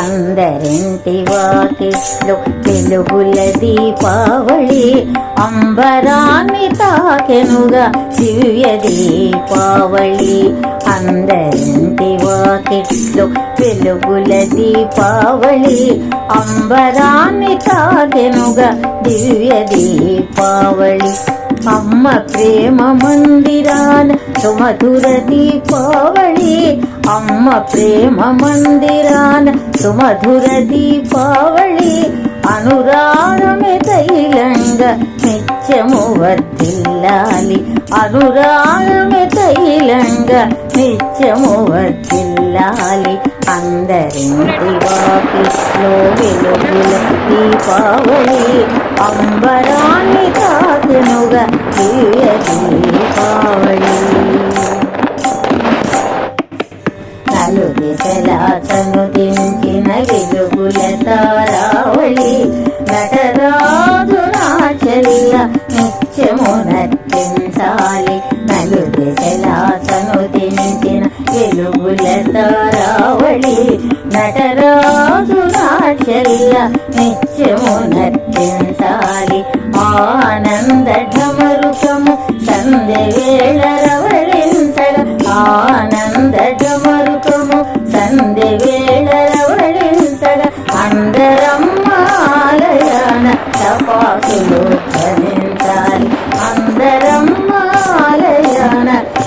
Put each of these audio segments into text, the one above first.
అందరింటి వాకిట్లో తెలుగుల దీపావళి అంబరాన్ని తాకెనుగా దివ్య దీపావళి. అందరింటి వాకిట్లు వెలుగుల దీపావళి అంబరాన్ని తాకెనుగా దివ్య దీపావళి. అమ్మ ప్రేమ మందిరాన సుమధుర దీపావళి అమ్మ ప్రేమ మందిరాన సుమధుర దీపావళి అనురాగమే తైలంగా నిత్యము వర్తిల్లాలి అనురాగమే తైలంగా నిత్యము వర్తిల్లాలి అందరింటి వాకిట్లో వెలుగుల దీపావళి అంబరాన్ని తాకును దివ్య దీపావళి నలు దిశలా తను వెలుగుల తారావళి నటరాజు నాచల్ల నిత్యము నర్తించాలి నలు దిశలా తను దించిన వెలుగుల తారావళి నటరాజు నాచల్ల నిత్యము నర్తించాలి ఆనంద ఢమరుకము సంధ్య వేళ రవళించగ ఆనంద ఢమరుకము సంధ్య వేళ రవళించగ రవళించగా అందరమ్మాలయాన తపాసులు ధరించాలి ధ్వనించాలి. అందరమ్మాలయాన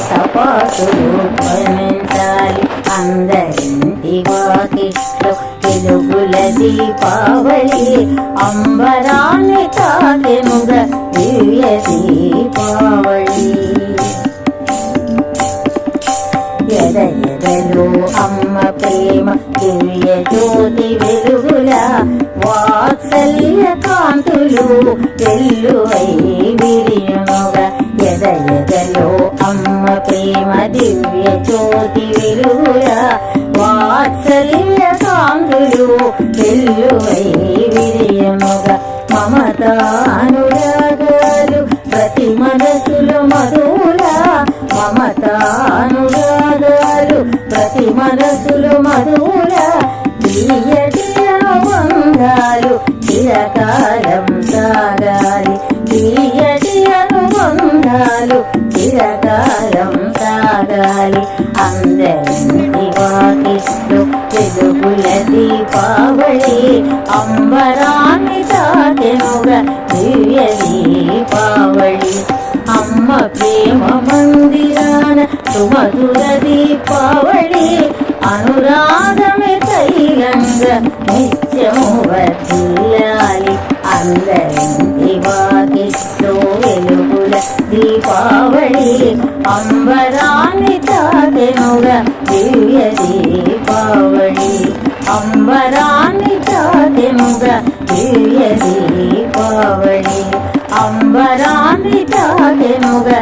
తపాసులు ధరించాలి వెలుగుల దీపావళి అంబరాన్ని తాకెనుగా దివ్య దీపావళి ఎద ఎదలో అమ్మ ప్రేమ దివ్య జ్యోతి వెలుగుల వాత్సల్య కాంతులు వెల్లువై విరియముగ ఎద ఎదలో అమ్మ ప్రేమ దివ్య జ్యోతి వెలుగుల వాత్సల్య కాంతులు వెల్లువై విరియునుగా మమతానురాగాలు. ప్రతి మనసులు మధుర మమతానురాగాలు. ప్రతి మనసులు మధుర తీయటి అనుబంధాలు చిరకాలం దీపావళి అంబరాన్ని తాకెనుగా దివ్య దీపావళి అమ్మ ప్రేమ మందిరాన సుమధుర దీపావళి అనురాగమే తైలంగా నిత్యము వర్ధిల్లాలి అందరింటి వాకిట్లో వెలుగుల దీపావళి అంబరాన్ని తాకెనుగా దివ్య దీపావళి అంబరాన్ని తాకెనుగా దివ్య దీపావళి అంబరాన్ని తాకెనుగా